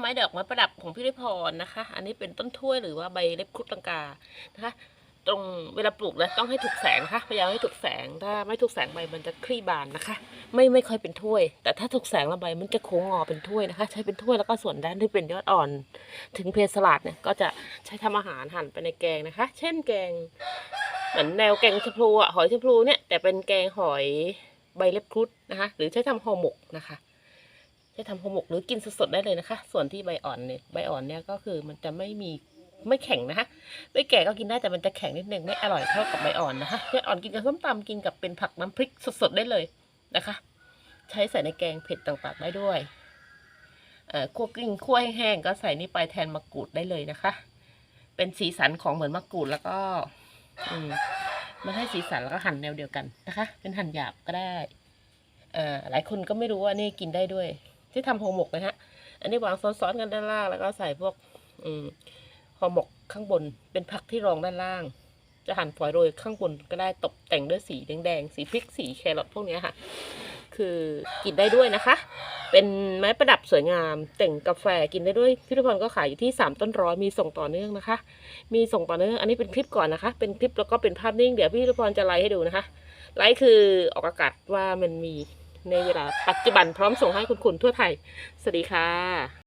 ไม้ดอกไม้ประดับของพี่ริพรนะคะ อันนี้เป็นต้นถ้วยหรือว่าใบเล็บครุฑลังกานะคะ ตรงเวลาปลูกนะต้องให้ถูกแสงนะคะพยายามให้ถูกแสงถ้าไม่ถูกแสงใบมันจะคลี่บานนะคะ ไม่ไม่ค่อยเป็นถ้วย แต่ถ้าถูกแสงแล้วใบมันจะโค้งงอเป็นถ้วยนะคะ ใช้เป็นถ้วยแล้วก็ส่วนด้านที่เป็นยอดอ่อน ถึงเพสลัดเนี่ยก็จะใช้ทำอาหารหั่นไปในแกงนะคะ เช่นแกงเหมือนแนวแกงชะพลูอะหอยชะพลูเนี่ยแต่เป็นแกงหอยใบเล็บครุฑนะคะ หรือใช้ทำห่อหมกนะคะ ใช้ทำห่อหมกหรือกินสดๆได้เลยนะคะ ส่วนที่ใบอ่อนเนี่ยใบอ่อนเนี่ยก็คือมันจะไม่มีไม่แข็งนะคะใบแก่ก็กินได้แต่มันจะแข็งนิดนึงไม่อร่อยเท่ากับใบอ่อนนะคะใบอ่อนกินกับส้มตำกินกับเป็นผักน้ำพริกสดๆได้เลยนะคะ ใช้ใส่ในแกงเผ็ดต่างๆได้ด้วยคั่วกลิ้งคั่วแห้งๆก็ใส่นี่ไปแทนมะกรูดได้เลยนะคะ เป็นสีสันของเหมือนมะกรูดแล้วก็มันให้สีสันแล้วก็หั่นแนวเดียวกันนะคะ เป็นหั่นหยาบก็ได้อ่อหลายคนก็ไม่รู้ว่านี่กินได้ด้วย ที่ทำห่อหมกนะฮะ อันนี้วางซ้อนๆกันด้านล่างแล้วก็ใส่พวกอืห่อหมกข้างบน เป็นผักที่รองด้านล่าง จะหั่นฝอยโรยข้างบนก็ได้ตกแต่งด้วยสีแดงๆ สีพริกสีแครอทพวกนี้ค่ะ คือกินได้ด้วยนะคะ เป็นไม้ประดับสวยงาม แต่งกาแฟกินได้ด้วยพิพิธภัณฑ์ก็ขายอยู่ที่สามต้นร้อยมีส่งต่อเนื่องนะคะ มีส่งต่อเนื่อง อันนี้เป็นคลิปก่อนนะคะ เป็นคลิปแล้วก็เป็นภาพนิ่ง เดี๋ยวพี่พิพิธภัณฑ์จะไลฟ์ให้ดูนะคะ ไลฟ์คือออกอากาศว่ามันมี ในเวลาปัจจุบันพร้อมส่งให้คุณคุณทั่วไทย สวัสดีค่ะ